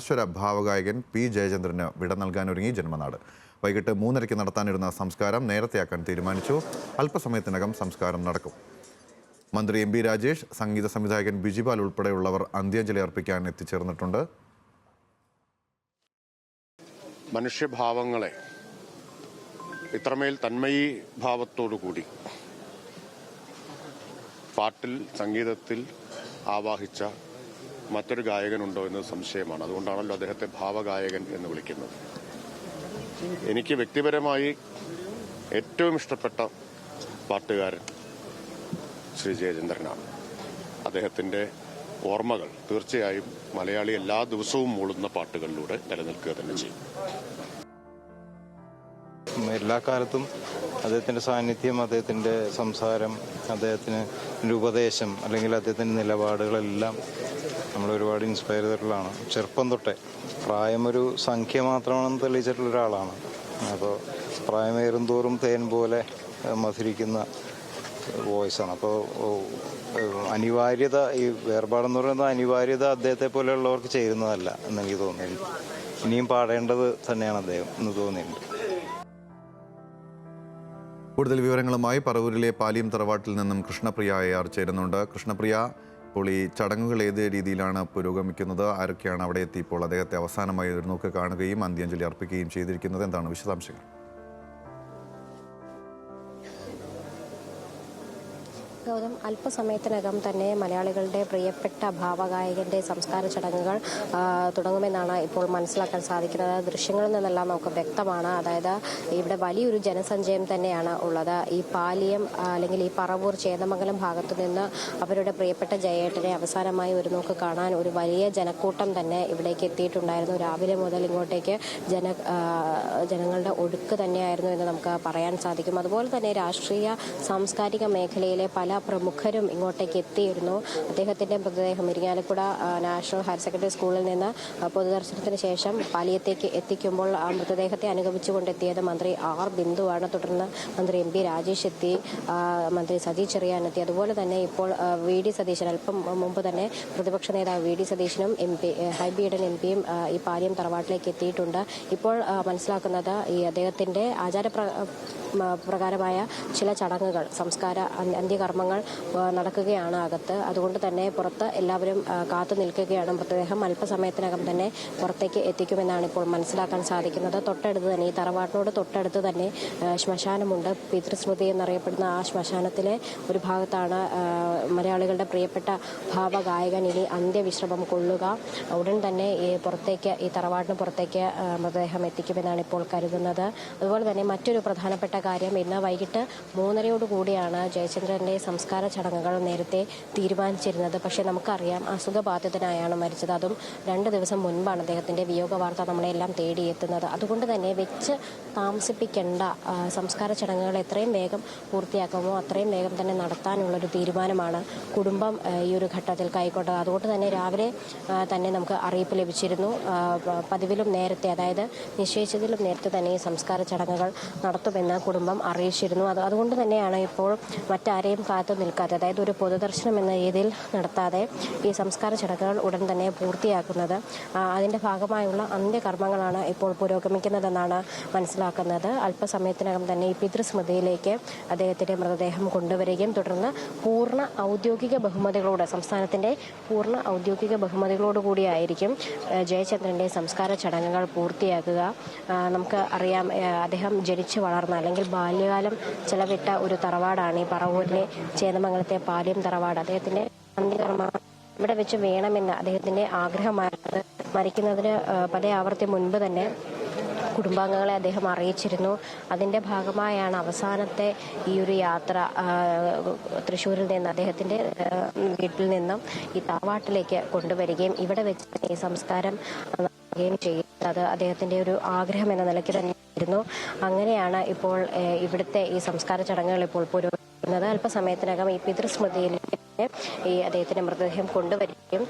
അനശ്വര ഭാവഗായകൻ P ജയചന്ദ്രന് വിട നൽകാനൊരുങ്ങി ജന്മനാട്. വൈകിട്ട് മൂന്നരയ്ക്ക് നടത്താനിരുന്ന സംസ്കാരം നേരത്തെയാക്കാൻ തീരുമാനിച്ചു. അല്പസമയത്തിനകം സംസ്കാരം നടക്കും. മന്ത്രി എം ബി രാജേഷ് സംഗീത സംവിധായകൻ ബിജിപാൽ ഉൾപ്പെടെയുള്ളവർ അന്ത്യാഞ്ജലി അർപ്പിക്കാൻ എത്തിച്ചേർന്നിട്ടുണ്ട്. മനുഷ്യഭാവങ്ങളെ ഇത്രമേൽ തന്മയീ ഭാവത്തോടു കൂടി പാട്ടിൽ സംഗീതത്തിൽ ആവാഹിച്ച മറ്റൊരു ഗായകനുണ്ടോ എന്ന് സംശയമാണ്. അതുകൊണ്ടാണല്ലോ അദ്ദേഹത്തെ ഭാവഗായകൻ എന്ന് വിളിക്കുന്നത്. എനിക്ക് വ്യക്തിപരമായി ഏറ്റവും ഇഷ്ടപ്പെട്ട പാട്ടുകാരൻ ശ്രീ ജയചന്ദ്രനാണ്. അദ്ദേഹത്തിന്റെ ഓർമ്മകൾ തീർച്ചയായും മലയാളി എല്ലാ ദിവസവും മൂളുന്ന പാട്ടുകളിലൂടെ നിലനിൽക്കുക തന്നെ ചെയ്യും. എല്ലാ കാലത്തും അദ്ദേഹത്തിന്റെ സാന്നിധ്യം അദ്ദേഹത്തിന്റെ സംസാരം അദ്ദേഹത്തിന് ഉപദേശം അല്ലെങ്കിൽ അദ്ദേഹത്തിന്റെ നിലപാടുകളെല്ലാം നമ്മൾ ഒരുപാട് ഇൻസ്പയർ ചെയ്തിട്ടുള്ളതാണ്. ചെറുപ്പം തൊട്ടേ പ്രായം ഒരു സംഖ്യ മാത്രമാണെന്ന് തെളിയിച്ചിട്ടുള്ള ഒരാളാണ്. അപ്പോൾ പ്രായമേറും തോറും തേൻ പോലെ മധുരിക്കുന്ന വോയിസാണ്. അപ്പോൾ അനിവാര്യത ഈ വേർപാടെന്ന് പറയുന്നത് അനിവാര്യത അദ്ദേഹത്തെ പോലെയുള്ളവർക്ക് ചേരുന്നതല്ല എന്നെനിക്ക് തോന്നുന്നു ഇനിയും പാടേണ്ടത് തന്നെയാണ് അദ്ദേഹം എന്ന് തോന്നിയിട്ടുണ്ട്. കൂടുതൽ വിവരങ്ങളുമായി പറവൂരിലെ പാലിയം തറവാട്ടിൽ നിന്നും കൃഷ്ണപ്രിയ അയാർ ചേരുന്നുണ്ട്. കൃഷ്ണപ്രിയ ഇപ്പോൾ ഈ ചടങ്ങുകൾ ഏത് രീതിയിലാണ് പുരോഗമിക്കുന്നത്? ആരൊക്കെയാണ് അവിടെ എത്തിയപ്പോൾ അദ്ദേഹത്തെ അവസാനമായി ഒരു നോക്ക് കാണുകയും അന്ത്യാഞ്ജലി അർപ്പിക്കുകയും ചെയ്തിരിക്കുന്നത്? എന്താണ് വിശദാംശങ്ങൾ? ഗൗതം അല്പസമയത്തിനകം തന്നെ മലയാളികളുടെ പ്രിയപ്പെട്ട ഭാവഗായകന്റെ സംസ്കാര ചടങ്ങുകൾ തുടങ്ങുമെന്നാണ് ഇപ്പോൾ മനസ്സിലാക്കാൻ സാധിക്കുന്നത്. ദൃശ്യങ്ങളിൽ നിന്നെല്ലാം നമുക്ക് വ്യക്തമാണ്. അതായത് ഇവിടെ വലിയൊരു ജനസഞ്ചയം തന്നെയാണ് ഉള്ളത്. ഈ പാലിയം അല്ലെങ്കിൽ ഈ പറവൂർ ചേതമംഗലം ഭാഗത്തു നിന്ന് അവരുടെ പ്രിയപ്പെട്ട ജയേട്ടനെ അവസാനമായി ഒരു നോക്ക് കാണാൻ ഒരു വലിയ ജനക്കൂട്ടം തന്നെ ഇവിടേക്ക് എത്തിയിട്ടുണ്ടായിരുന്നു. രാവിലെ മുതൽ ഇങ്ങോട്ടേക്ക് ജന ജനങ്ങളുടെ ഒഴുക്ക് തന്നെയായിരുന്നു എന്ന് നമുക്ക് പറയാൻ സാധിക്കും. അതുപോലെ തന്നെ രാഷ്ട്രീയ സാംസ്കാരിക മേഖലയിലെ പല പ്രമുഖരും ഇങ്ങോട്ടേക്ക് എത്തിയിരുന്നു. അദ്ദേഹത്തിന്റെ മൃതദേഹം ഇരിങ്ങാലക്കുട നാഷണൽ ഹയർ സെക്കൻഡറി സ്കൂളിൽ നിന്ന് പൊതുദർശനത്തിന് ശേഷം പാലിയത്തേക്ക് എത്തിക്കുമ്പോൾ ആ മൃതദേഹത്തെ അനുഗമിച്ചുകൊണ്ടെത്തിയത് മന്ത്രി ആർ ബിന്ദുവാണ്. തുടർന്ന് മന്ത്രി എം പി രാജേഷ് എത്തി മന്ത്രി സജി ചെറിയാൻ എത്തി. അതുപോലെ തന്നെ ഇപ്പോൾ വി ഡി സതീശൻ അല്പം മുമ്പ് തന്നെ പ്രതിപക്ഷ നേതാവ് വി ഡി സതീശനും എം പി ഹൈബിയുടെ എം പിയും ഈ പാലിയം തറവാട്ടിലേക്ക് എത്തിയിട്ടുണ്ട്. ഇപ്പോൾ മനസ്സിലാക്കുന്നത് ഈ അദ്ദേഹത്തിന്റെ ആചാര പ്രകാരമായ ചില ചടങ്ങുകൾ സംസ്കാര അന്ത്യ- ആ, നടക്കുകയാണ് അകത്ത്. അതുകൊണ്ട് തന്നെ പുറത്ത് എല്ലാവരും കാത്തു നിൽക്കുകയാണ്. മൃതദേഹം അല്പസമയത്തിനകം തന്നെ പുറത്തേക്ക് എത്തിക്കുമെന്നാണ് ഇപ്പോൾ മനസ്സിലാക്കാൻ സാധിക്കുന്നത്. തൊട്ടടുത്ത് തന്നെ ഈ തറവാട്ടിനോട് തൊട്ടടുത്ത് തന്നെ ശ്മശാനമുണ്ട്. പിതൃസ്മൃതി എന്നറിയപ്പെടുന്ന ആ ശ്മശാനത്തിലെ ഒരു ഭാഗത്താണ് മലയാളികളുടെ പ്രിയപ്പെട്ട ഭാവഗായകൻ ഇനി അന്ത്യവിശ്രമം കൊള്ളുക. ഉടൻ തന്നെ ഈ പുറത്തേക്ക് ഈ തറവാടിന് പുറത്തേക്ക് മൃതദേഹം എത്തിക്കുമെന്നാണ് ഇപ്പോൾ കരുതുന്നത്. അതുപോലെ തന്നെ മറ്റൊരു പ്രധാനപ്പെട്ട കാര്യം ഇന്ന് വൈകിട്ട് മൂന്നരയോടുകൂടിയാണ് ജയചന്ദ്രന്റെ സംസ്കാര ചടങ്ങുകൾ നേരത്തെ തീരുമാനിച്ചിരുന്നത്. പക്ഷേ നമുക്കറിയാം അസുഖബാധിതനായാണ് മരിച്ചത്. അതും രണ്ട് ദിവസം മുൻപാണ് അദ്ദേഹത്തിന്റെ വിയോഗ വാർത്ത നമ്മളെല്ലാം തേടിയെത്തുന്നത്. അതുകൊണ്ട് തന്നെ വെച്ച് താമസിപ്പിക്കേണ്ട സംസ്കാര ചടങ്ങുകൾ എത്രയും വേഗം പൂർത്തിയാക്കുമോ അത്രയും വേഗം തന്നെ നടത്താനുള്ളൊരു തീരുമാനമാണ് കുടുംബം ഈ ഒരു ഘട്ടത്തിൽ കൈക്കൊണ്ടത്. അതുകൊണ്ട് തന്നെ രാവിലെ തന്നെ നമുക്ക് അറിയിപ്പ് ലഭിച്ചിരുന്നു. പതിവിലും നേരത്തെ അതായത് നിശ്ചയിച്ചതിലും നേരത്തെ തന്നെ ഈ സംസ്കാര ചടങ്ങുകൾ നടത്തുമെന്ന് കുടുംബം അറിയിച്ചിരുന്നു. അത് അതുകൊണ്ട് തന്നെയാണ് ഇപ്പോൾ മറ്റാരെയും കാത്തു നിൽക്കാതെ അതായത് ഒരു പൊതുദർശനം എന്ന രീതിയിൽ നടത്താതെ ഈ സംസ്കാര ചടങ്ങുകൾ ഉടൻ തന്നെ പൂർത്തിയാക്കുന്നത് അതിന്റെ ഭാഗമായുള്ള അന്ത്യകർമ്മങ്ങളാണ് ഇപ്പോൾ പുരോഗമിക്കുന്നതെന്നാണ് മനസ്സിലാക്കുന്നത്. അല്പസമയത്തിനകം തന്നെ ഈ പിതൃസ്മൃതിയിലേക്ക് അദ്ദേഹത്തിന്റെ മൃതദേഹം കൊണ്ടുവരികയും തുടർന്ന് പൂർണ ഔദ്യോഗിക ബഹുമതികളോട് സംസ്ഥാനത്തിന്റെ പൂർണ ഔദ്യോഗിക ബഹുമതികളോടുകൂടിയായിരിക്കും ജയചന്ദ്രന്റെ സംസ്കാര ചടങ്ങുകൾ പൂർത്തിയാക്കുക. നമുക്ക് അറിയാം അദ്ദേഹം ജനിച്ചു വളർന്ന അല്ലെങ്കിൽ ബാല്യകാലം ചെലവിട്ട ഒരു തറവാടാണ് ഈ പറവൂരിലെ ചേന്നമംഗലത്തെ പാലിയം തറവാട് അദ്ദേഹത്തിന്റെ അന്ത്യകർമ്മ ഇവിടെ വെച്ച് വേണമെന്ന് അദ്ദേഹത്തിന്റെ ആഗ്രഹമായിരുന്നത് മരിക്കുന്നതിന് പല ആവർത്തി മുൻപ് തന്നെ കുടുംബാംഗങ്ങളെ അദ്ദേഹം അറിയിച്ചിരുന്നു. അതിന്റെ ഭാഗമായാണ് അവസാനത്തെ ഈ ഒരു യാത്ര തൃശ്ശൂരിൽ നിന്ന് അദ്ദേഹത്തിന്റെ വീട്ടിൽ നിന്നും ഈ താവാട്ടിലേക്ക് കൊണ്ടുവരികയും ഇവിടെ വെച്ച് ഈ സംസ്കാരം നടത്തുകയും ചെയ്യുന്നത് അദ്ദേഹത്തിന്റെ ഒരു ആഗ്രഹം എന്ന നിലയ്ക്ക് തന്നെ ഇരുന്നു അങ്ങനെയാണ് ഇപ്പോൾ ഇവിടുത്തെ ഈ സംസ്കാര ചടങ്ങുകൾ ഇപ്പോൾ പുരോഗമിക്കുന്നത്. അല്പസമയത്തിനകം ഈ പിതൃസ്മൃതിയിൽ ഈ അദ്ദേഹത്തിന്റെ മൃതദേഹം കൊണ്ടുവരികയും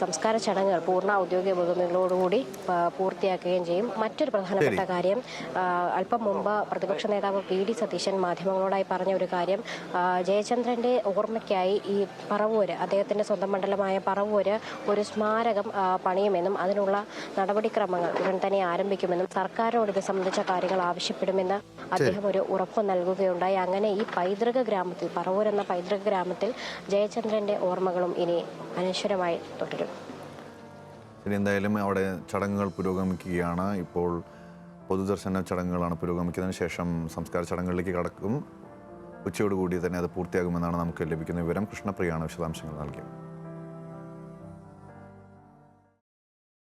സംസ്കാര ചടങ്ങുകൾ പൂർണ ഔദ്യോഗിക ബഹുമതികളോടുകൂടി പൂർത്തിയാക്കുകയും ചെയ്യും. മറ്റൊരു പ്രധാനപ്പെട്ട കാര്യം അല്പം മുമ്പ് പ്രതിപക്ഷ നേതാവ് പി. ഡി. സതീശൻ മാധ്യമങ്ങളോടായി പറഞ്ഞ ഒരു കാര്യം ജയചന്ദ്രന്റെ ഓർമ്മയ്ക്കായി ഈ പറവൂര് അദ്ദേഹത്തിന്റെ സ്വന്തം മണ്ഡലമായ പറവൂര് ഒരു സ്മാരകം പണിയുമെന്നും അതിനുള്ള നടപടിക്രമങ്ങൾ ഉടൻ തന്നെ ആരംഭിക്കുമെന്നും സർക്കാരോട് ഇത് സംബന്ധിച്ച കാര്യങ്ങൾ ആവശ്യപ്പെടുമെന്ന് അദ്ദേഹം ഒരു ഉറപ്പ് നൽകുകയുണ്ടായി. അങ്ങനെ ഈ പൈതൃക ഗ്രാമത്തിൽ പറവൂർ എന്ന പൈതൃക ഗ്രാമത്തിൽ ജയചന്ദ്രന്റെ ഓർമ്മകളും ഇനി അനശ്വരമായി തുടരും. ഇനി എന്തായാലും അവിടെ ചടങ്ങുകൾ പുരോഗമിക്കുകയാണ്. ഇപ്പോൾ പൊതുദർശന ചടങ്ങുകളാണ് പുരോഗമിക്കുന്നതിന് ശേഷം സംസ്കാര ചടങ്ങുകളിലേക്ക് കടക്കും. ഉച്ചയോടുകൂടി തന്നെ അത് പൂർത്തിയാകുമെന്നാണ് നമുക്ക് ലഭിക്കുന്ന വിവരം. കൃഷ്ണപ്രിയാണ് വിശദാംശങ്ങൾ നൽകിയത്.